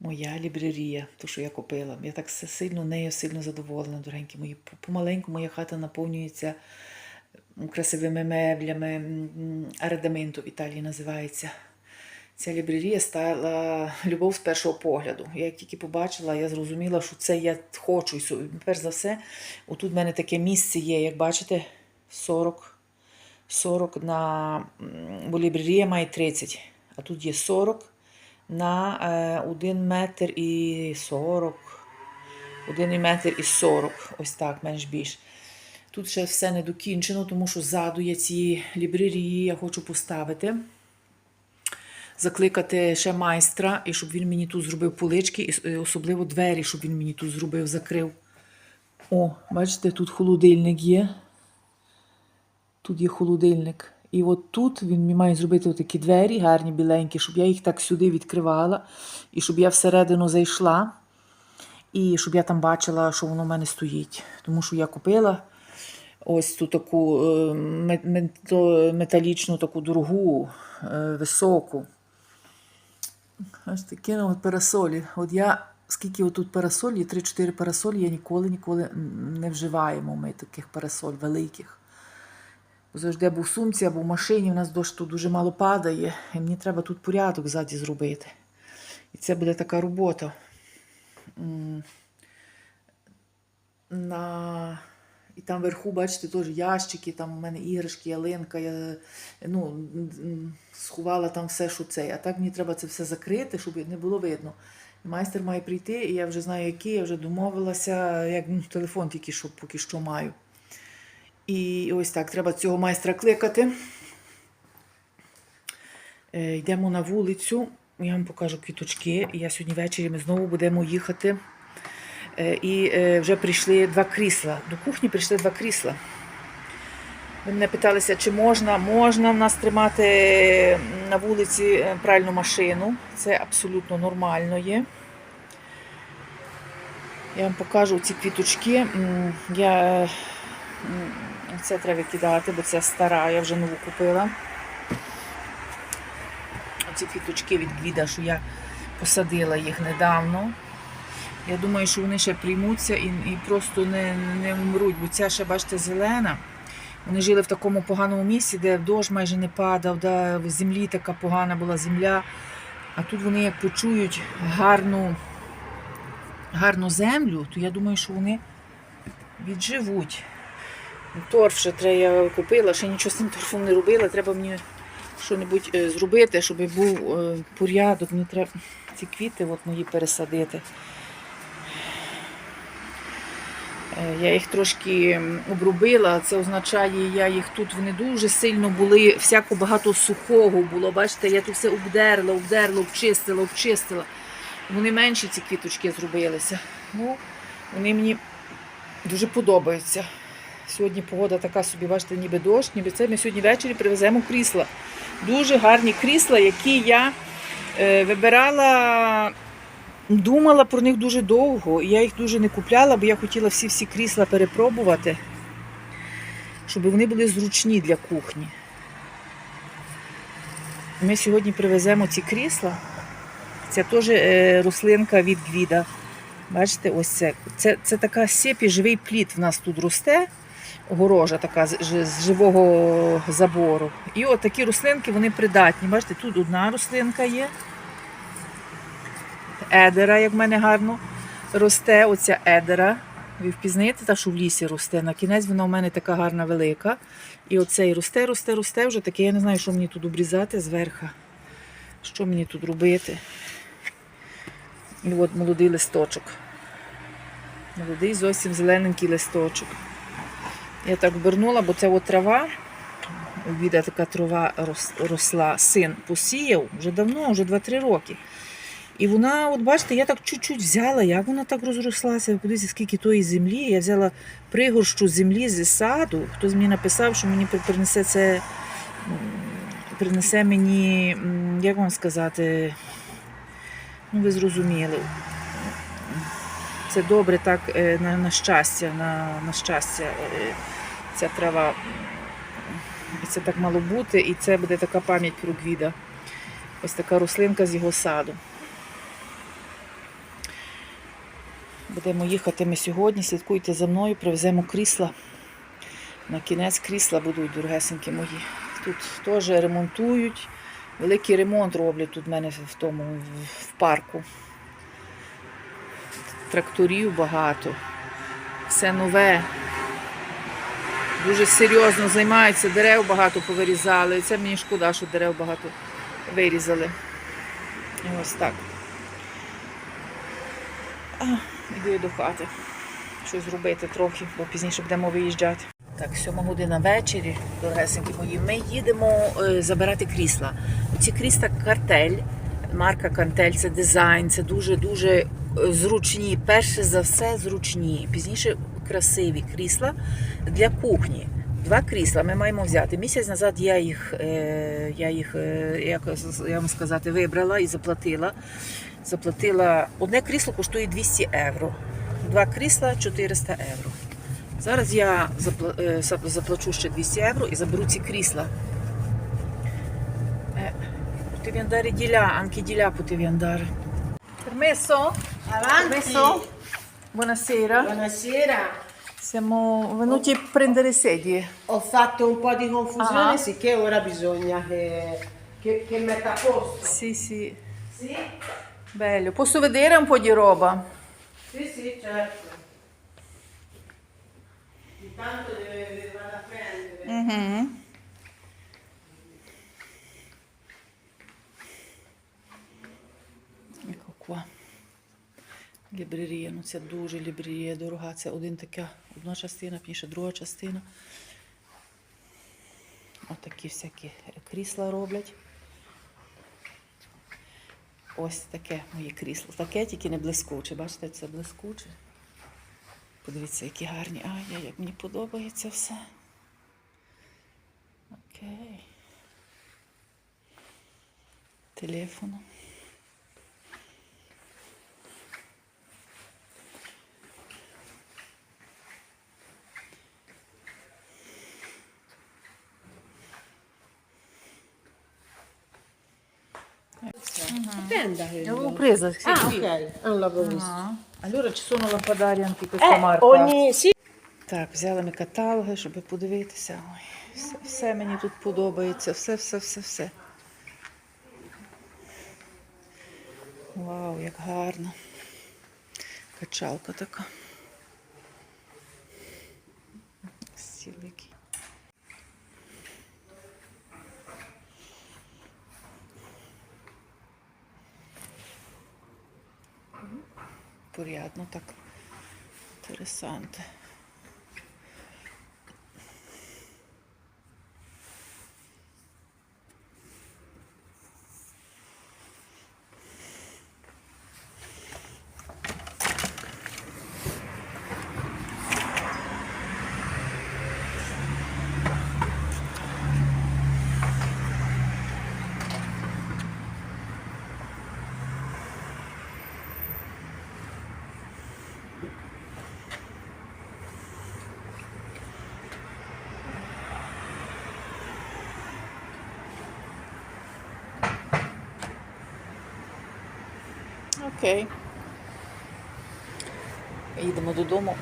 Моя лібрерія, то, що я купила. Я так сильно нею сильно задоволена, дорогенькі мої. Помаленьку моя хата наповнюється красивими меблями. Аредаменту в Італії називається. Ця лібрерія стала любов з першого погляду. Я як тільки побачила, я зрозуміла, що це я хочу. І перш за все, отут в мене таке місце є, як бачите, 40, 40 на бо лібрерія має 30, а тут є 40 на е, 1 метр і 40. 1 метр і 40, ось так, менш більш. Тут ще все не докінчено, тому що ззаду є ці лібрерії, я хочу поставити. Закликати ще майстра, і щоб він мені тут зробив полички, і особливо двері, щоб він мені тут зробив, закрив. О, бачите, тут холодильник є. Тут є холодильник. І от тут він має зробити такі двері, гарні, біленькі, щоб я їх так сюди відкривала, і щоб я всередину зайшла, і щоб я там бачила, що воно в мене стоїть. Тому що я купила ось ту таку е, металічну, таку дорогу, е, високу. Ось такі ну, парасолі. От я, скільки отут парасолі, 3-4 парасолі, я ніколи ніколи не вживаємо ми таких парасоль великих. Завжди або в сумці, або в машині. У нас дощ тут дуже мало падає, і мені треба тут порядок ззаді зробити. І це буде така робота. На... І там вверху, бачите, теж ящики, там у мене іграшки, ялинка. Я ну, сховала там все, що це. А так мені треба це все закрити, щоб не було видно. Майстер має прийти, і я вже знаю, який, я вже домовилася, як ну, телефон тільки що поки що маю. І ось так, треба цього майстра кликати. Е, Йдемо на вулицю, я вам покажу квіточки. Я сьогодні ввечері ми знову будемо їхати. Е, І е, вже прийшли два крісла. До кухні прийшли два крісла. Ви мене питалися, чи можна, можна в нас тримати на вулиці пральну машину. Це абсолютно нормально є. Я вам покажу ці квіточки. Я, це треба викидати, бо це стара, я вже нову купила. Ці квіточки від Гвіда, що я посадила їх недавно. Я думаю, що вони ще приймуться і, і просто не, не вмруть, бо ця ще, бачите, зелена. Вони жили в такому поганому місці, де дощ майже не падав, де в землі така погана була земля. А тут вони як почують гарну, гарну землю, то я думаю, що вони відживуть. Торф ще треба я купила, ще нічого з цим торфом не робила. Треба мені щось зробити, щоб був е, порядок. Мені треба ці квіти от мої пересадити. Е, Я їх трошки обробила, це означає, я їх тут вони дуже сильно були, всяко багато сухого було. Бачите, я тут все обдерла, обдерла, обчистила, обчистила. Вони менші ці квіточки зробилися. Ну, вони мені дуже подобаються. Сьогодні погода така собі, бачите, ніби дощ, ніби це. Ми сьогодні ввечері привеземо крісла. Дуже гарні крісла, які я е, вибирала Думала про них дуже довго. Я їх дуже не купляла, бо я хотіла всі-всі крісла перепробувати, щоб вони були зручні для кухні. Ми сьогодні привеземо ці крісла. Це теж е, рослинка від Гвіда. Бачите, ось це. Це, це така сепі, живий плід в нас тут росте, огорожа така з, живого забору. І от такі рослинки вони придатні. Бачите, тут одна рослинка є едера, як в мене гарно росте. Оця едера. Ви впізнаєте, та, що в лісі росте. На кінець вона у мене така гарна велика. І оцей росте, росте, росте вже таке. Я не знаю, що мені тут обрізати зверху. Що мені тут робити? І от молодий листочок. Молодий, зовсім зелененький листочок. Я так обернула, бо це от трава. Віда така трава рос- росла. Син посіяв вже давно, вже 2-3 роки. І вона, от бачите, я так чуть-чуть взяла, як вона так розрослася. Ви Подивіться, скільки тої землі. Я взяла пригорщу землі зі саду. Хтось мені написав, що мені принесе це, принесе мені, як вам сказати, ну ви зрозуміли. Це добре так е, на, на щастя, на, на щастя, е, ця трава. І це так мало бути, і це буде така пам'ять про Гвіда. Ось така рослинка з його саду. Будемо їхати ми сьогодні, слідкуйте за мною, привеземо крісла. На кінець крісла будуть дорогесенькі мої. Тут теж ремонтують. Великий ремонт роблять тут в мене в тому в- парку. Тракторів багато. Все нове. Дуже серйозно займаються, дерев багато повирізали. Це мені шкода, що дерев багато вирізали. І ось так. Іду до хати. Щось зробити трохи, бо пізніше будемо виїжджати. Так, сьома година ввечері, дорогесенькі мої, ми їдемо е, забирати крісла. Ці крісла картель, марка Картель, це дизайн, це дуже-дуже е, зручні. Перше за все зручні. Пізніше красиві крісла для кухні. Два крісла ми маємо взяти. Місяць назад я їх, е, я їх е, як я вам сказати, вибрала і заплатила. Заплатила одне крісло коштує 200 євро. Два крісла 400 євро. Зараз я е, заплачу ще 200 євро і заберу ці крісла. Potevi andare di là, anche di là potevi andare. Permesso? Avanti. Permesso? Buonasera. Buonasera. Siamo venuti a prendere sedie. Ho fatto un po' di confusione, ah. sicché ora bisogna che, che, che metta a posto. Sì, sì. Sì? Bello. Posso vedere un po' di roba? Sì, sì, certo. Intanto deve, andare a prendere. Mm-hmm. Лібрерія. Ну це дуже лібрерія дорога. Це один така, одна частина, пізніше друга частина. Отакі всякі крісла роблять. Ось таке моє крісло. Таке тільки не блискуче. Бачите, це блискуче. Подивіться, які гарні. Ай, як мені подобається все. Окей. Телефону. Che... L'avevo presa, sì, Ah, ok, non l'avevo visto. Ah. Allora ci sono lampadari anche questa Eh, marca. ogni... Sì, Так, взяли ми каталоги, щоб подивитися. Ой, все, все мені тут подобається, все, все, все, все. Вау, як гарно. Качалка така. Порядно так. Інтересанте. Окей. Їдемо додому.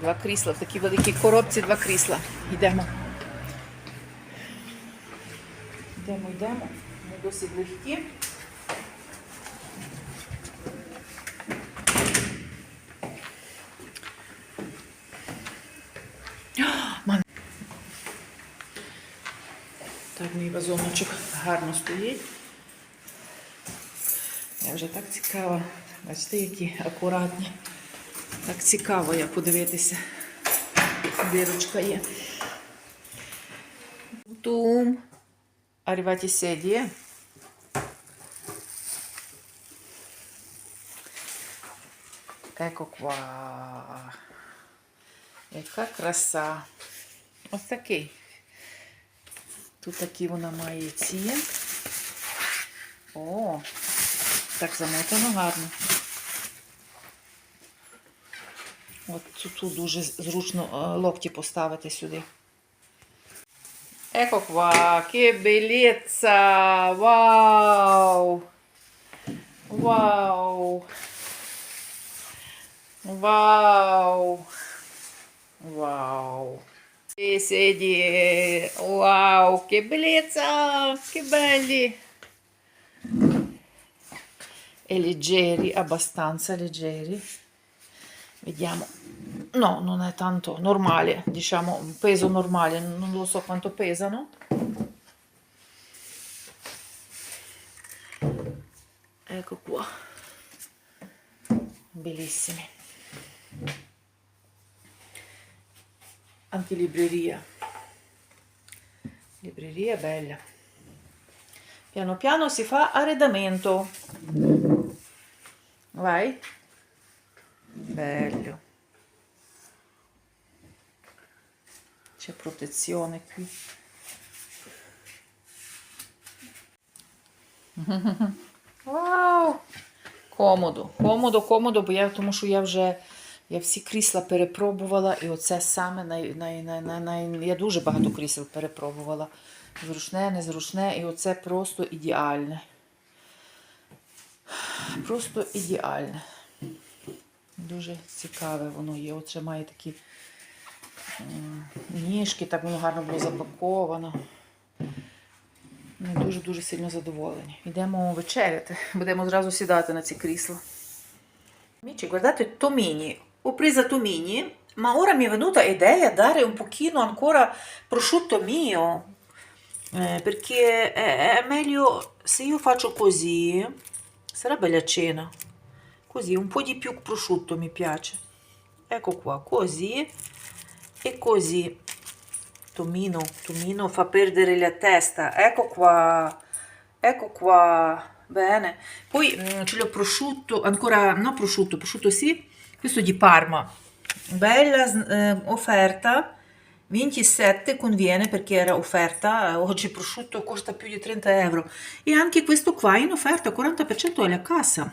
Два крісла, в такій великій коробці два крісла. Йдемо. Йдемо, йдемо. Ми досить легкі. Так, мій вазоночок гарно стоїть. Вже так цікава. Бачите, які акуратні. Так цікаво я подивитися. Дирочка є. Тум. Sedie. Ecco qua. Яка краса. Ось такий. Тут такі вона має ці. О, так замотано гарно. От тут, дуже зручно е, локті поставити сюди. Ecco qua, che bellezza! Wow! Wow! Wow! Wow! E sedie! E leggeri, abbastanza leggeri. Vediamo. No, non è tanto normale, diciamo, un peso normale, non lo so quanto pesano. Ecco qua. Bellissimi. Anche libreria. Libreria bella. Piano piano si fa arredamento. Vai. Bello. C'è protezione qui. Вау! Комодо, комодо, комодо, бо я, тому що я вже я всі крісла перепробувала, і оце саме най, най, най, най, най, я дуже багато крісел перепробувала. Зручне, незручне, і оце просто ідеальне. Просто ідеальне. Дуже цікаве воно є. Оце має такі ніжки, так воно гарно було запаковано. Ми дуже-дуже сильно задоволені. Йдемо вечеряти. Будемо зразу сідати на ці крісла. Amici, guardate Tomini. Ho preso Tomini, ma ora mi è venuta idea dare un pochino ancora prosciutto mio. Eh, perché è meglio se io faccio così, sarebbe la cena. Così, un po' di più prosciutto mi piace. Ecco qua, così e così. Tomino, Tomino fa perdere la testa. Ecco qua, ecco qua. Bene. Poi mm, ce l'ho prosciutto, ancora no prosciutto, prosciutto sì. Questo di Parma. Bella eh, offerta. 27 conviene perché era offerta, eh, oggi prosciutto costa più di 30 euro e anche questo qua in offerta 40% alla cassa.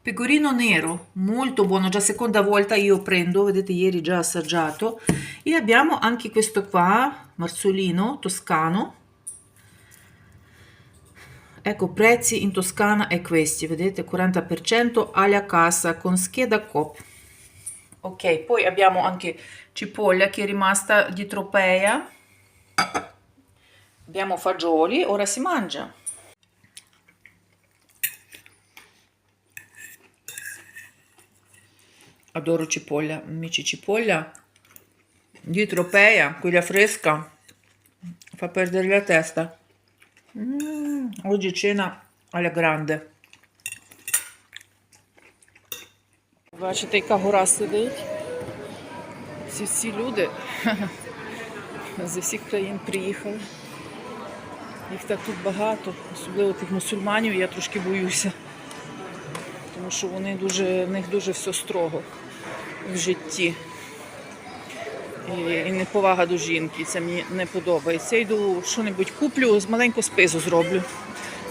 Pecorino nero, molto buono, già seconda volta io prendo, vedete ieri già assaggiato. E abbiamo anche questo qua, marzolino toscano. Ecco, prezzi in Toscana è questi, vedete, 40% alla cassa con scheda COP. Ok, poi abbiamo anche cipolla che è rimasta di tropea. Abbiamo fagioli, ora si mangia. Adoro cipoglia, amici, cipoglia di tropea, quella fresca, fa perdere la testa. Mm, oggi cena alla grande. Бачите, яка гора сидить. Всі люди з всіх країн приїхали. Їх так тут багато, особливо тих мусульманів, я трошки боюся. Тому що вони дуже, в них дуже все строго в житті. І, і неповага до жінки. Це мені не подобається. Я йду що-небудь куплю, з маленьку спизу зроблю.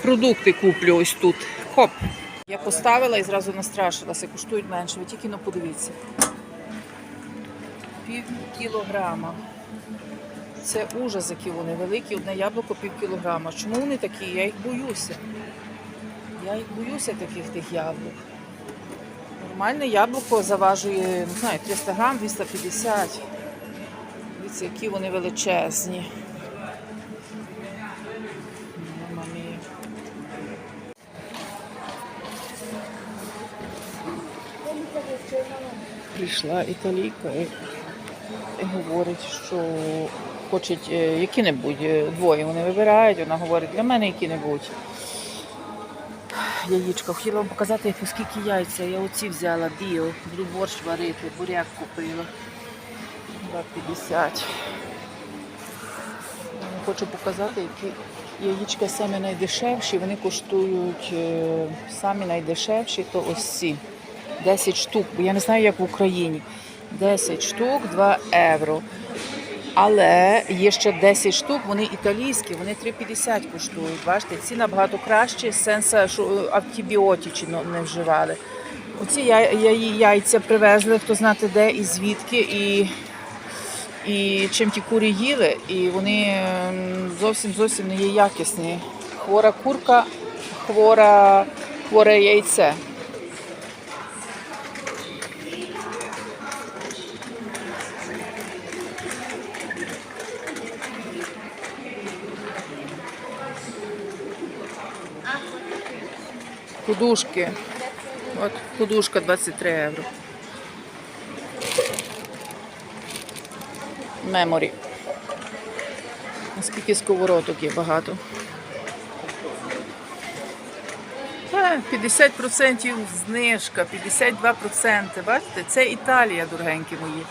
Продукти куплю ось тут. Хоп. Я поставила і зразу настрашилася, коштують менше. Ви тільки ну подивіться. Пів кілограма. Це ужас, які вони великі, одне яблуко пів кілограма. Чому вони такі? Я їх боюся. Я їх боюся таких тих яблук. Нормальне яблуко заважує, не знаю, 300 грам, 250. Дивіться, які вони величезні. Прийшла італійка і, говорить, що хочуть е, які-небудь е, двоє вони вибирають. Вона говорить, для мене які-небудь. Яєчка. Хотіла вам показати, по скільки яйця. Я оці взяла біо, буду борщ варити, буряк купила. 2,50. Хочу показати, які яєчка самі найдешевші. Вони коштують е, самі найдешевші, то ось ці. 10 штук, бо я не знаю, як в Україні. 10 штук, 2 євро. Але є ще 10 штук, вони італійські, вони 3,50 коштують. Бачите, ці набагато кращі, сенса, що антибіотичі ну, не вживали. Оці яйця привезли, хто знати де і звідки, і, і чим ті курі їли, і вони зовсім зовсім не є якісні. Хвора курка, хвора, хворе яйце. Подушки. От подушка 23 євро. Меморі. Наскільки сковородок є багато. Е, 50% знижка, 52%. Бачите, це Італія, дорогенькі мої.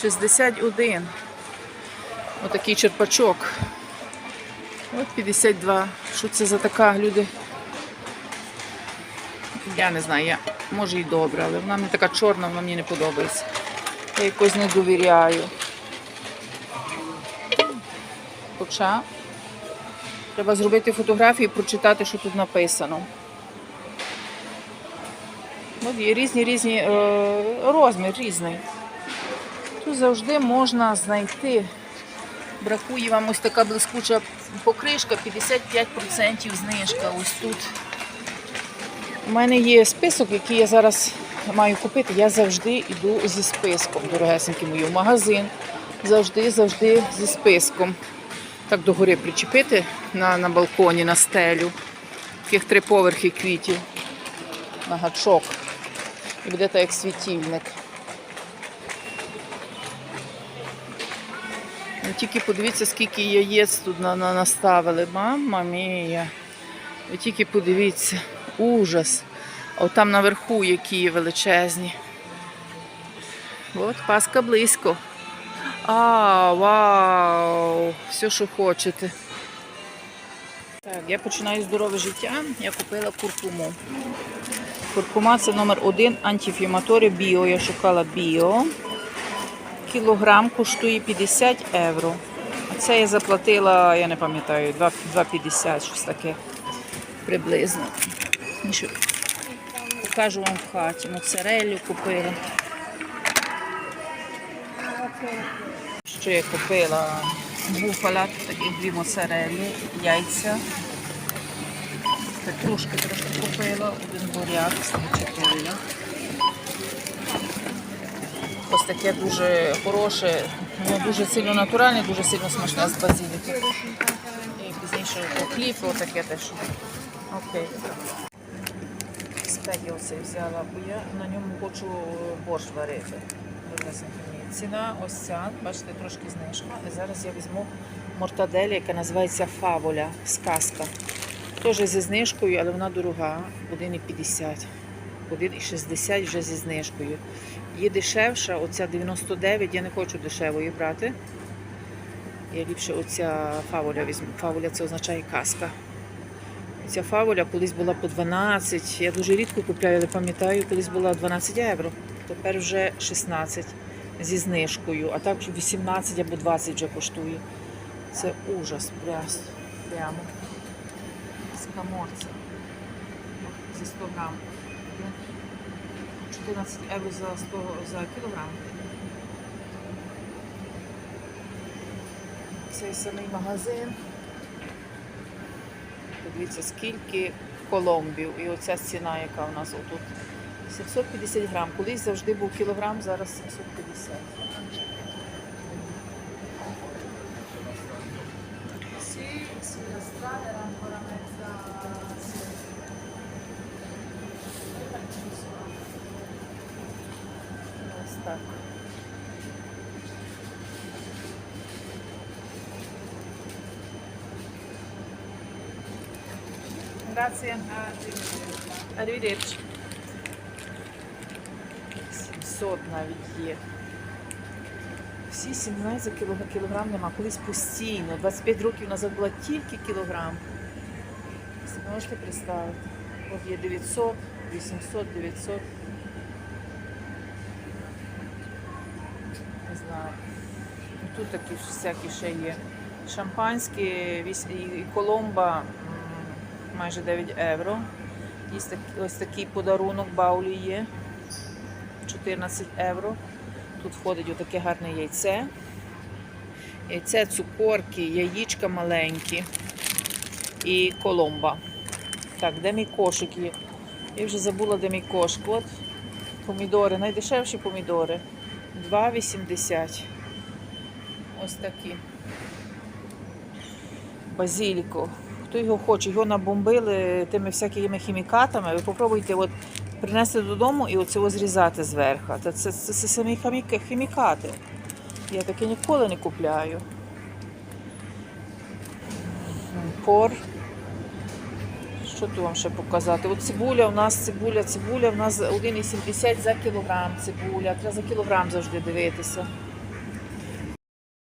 61. Отакий черпачок. От 52. Що це за така люди? Я не знаю, я, може і добре, але вона не така чорна, вона мені не подобається. Я якось не довіряю. Хоча треба зробити фотографії і прочитати, що тут написано. От є різні різні е, розмір різний. Тут завжди можна знайти. Бракує вам ось така блискуча покришка, 55% знижка. Ось тут. У мене є список, який я зараз маю купити. Я завжди йду зі списком, дорогесенькі мої, в магазин. Завжди, завжди зі списком. Так догори причепити на, на балконі, на стелю. Таких три поверхи квітів. На гачок. І буде так як світильник. Ну, тільки подивіться, скільки яєць тут на, на, наставили. Мама мія. Ви тільки подивіться. Ужас. От там наверху які величезні. От паска близько. А, вау! Все, що хочете. Так, я починаю здорове життя. Я купила куркуму. Куркума це номер один антифіматорі біо. Я шукала біо. Кілограм коштує 50 євро. А це я заплатила, я не пам'ятаю, 2,50, щось таке приблизно. Ну, Покажу вам в хаті. Моцареллю купила. Що я купила? Буфаля, такі дві моцарелі, яйця. Петрушки трошки купила, один буряк, чотири. Ось таке дуже хороше, ну, дуже сильно натуральне, дуже сильно смачне з базиліки. І пізніше хліб, отаке теж. Окей. Спегі оце взяла, бо я на ньому хочу борщ варити. Ціна ось ця, бачите, трошки знижка. І зараз я візьму мортаделі, яка називається Фаволя, сказка. Теж зі знижкою, але вона дорога, 1,50. 1,60 вже зі знижкою. Є дешевша, оця 99, я не хочу дешевої брати. Я ліпше оця фаволя візьму. Фаволя це означає казка. Ця фаволя колись була по 12. Я дуже рідко купляю, але пам'ятаю, колись була 12 євро. Тепер вже 16 зі знижкою, а так 18 або 20 вже коштує. Це ужас пряс- прямо. Скаморця. Зі 100 грам. 14 євро за 100 за кілограм. Цей самий магазин. Подивіться, скільки коломбів. І оця ціна, яка у нас отут. 750 грам. Колись завжди був кілограм, зараз 750. Ось так. Grazie. Arrivederci. 700 навіть є. Всі 17 за кілограм, нема. Колись постійно. 25 років назад була тільки кілограм. Можете представити? От є 900, 800, 900. Не знаю. Тут такі всякі ще є. Шампанське і коломба майже 9 євро. Ось такий подарунок Баулі є. 14 євро. Тут входить отаке гарне яйце. Яйце, цукорки, яєчка маленькі і коломба. Так, де мій кошик є? Я вже забула, де мій кошик. От помідори, найдешевші помідори. 2,80. Ось такі. базіліку. Хто його хоче, його набомбили тими всякими хімікатами. Ви попробуйте от принести додому і оце зрізати зверху. Та це, це, це самі хіміка- хімікати. Я таке ніколи не купляю. Пор. Що тут вам ще показати? От цибуля у нас цибуля, цибуля у нас 1,70 за кілограм цибуля. Треба за кілограм завжди дивитися.